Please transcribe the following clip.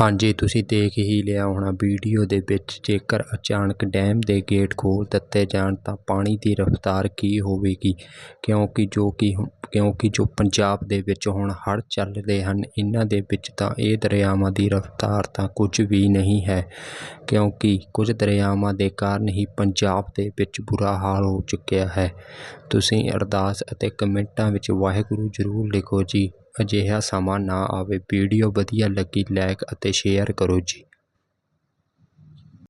ਹਾਂਜੀ, ਤੁਸੀਂ ਦੇਖ ਹੀ ਲਿਆ ਹੋਣਾ, ਵੀਡੀਓ ਦੇ ਵਿੱਚ ਜੇਕਰ ਅਚਾਨਕ ਡੈਮ ਦੇ ਗੇਟ ਖੋਲ੍ਹ ਦਿੱਤੇ ਜਾਣ ਤਾਂ ਪਾਣੀ ਦੀ ਰਫ਼ਤਾਰ ਕੀ ਹੋਵੇਗੀ? ਕਿਉਂਕਿ ਜੋ ਕਿ ਕਿਉਂਕਿ ਜੋ ਪੰਜਾਬ ਦੇ ਵਿੱਚ ਹੁਣ ਹੜ੍ਹ ਚੱਲਦੇ ਹਨ, ਇਹਨਾਂ ਦੇ ਵਿੱਚ ਤਾਂ ਇਹ ਦਰਿਆਵਾਂ ਦੀ ਰਫ਼ਤਾਰ ਤਾਂ ਕੁਝ ਵੀ ਨਹੀਂ ਹੈ। ਕਿਉਂਕਿ ਕੁਝ ਦਰਿਆਵਾਂ ਦੇ ਕਾਰਨ ਹੀ ਪੰਜਾਬ ਦੇ ਵਿੱਚ ਬੁਰਾ ਹਾਲ ਹੋ ਚੁੱਕਿਆ ਹੈ। ਤੁਸੀਂ ਅਰਦਾਸ ਅਤੇ ਕਮੈਂਟਾਂ ਵਿੱਚ ਵਾਹਿਗੁਰੂ ਜ਼ਰੂਰ ਲਿਖੋ ਜੀ। ਅਜਿਹਾ ਸਮਾਂ ਨਾ ਆਵੇ। ਵੀਡੀਓ ਵਧੀਆ ਲੱਗੀ ਲਾਇਕ ਅਤੇ ਸ਼ੇਅਰ ਕਰੋ ਜੀ।